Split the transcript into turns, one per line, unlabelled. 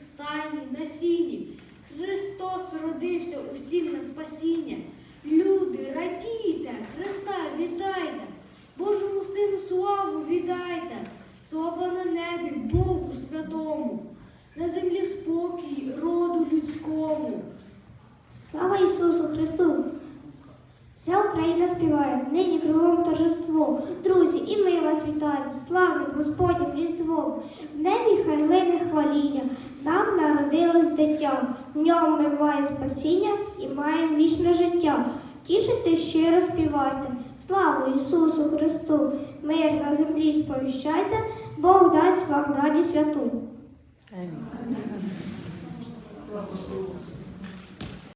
стайні, на сіні. Христос родився усім на спасіння. Люди, радійте, Христа вітайте, Божому Сину славу віддайте, слава на небі, Богу святому, на землі спокій, роду людському.
Слава Ісусу Христу! Вся Україна співає, нині кругом торжество. Друзі, і ми вас вітаємо, славним Господнім Різдвом, в небі хай глини хвалі народилось дитя. В ньому ми маємо спасіння і маємо вічне життя. Тішите щиро співайте, славу Ісусу Христу, мир на землі сповіщайте, Бог дасть вам раді святу. Слава Богу.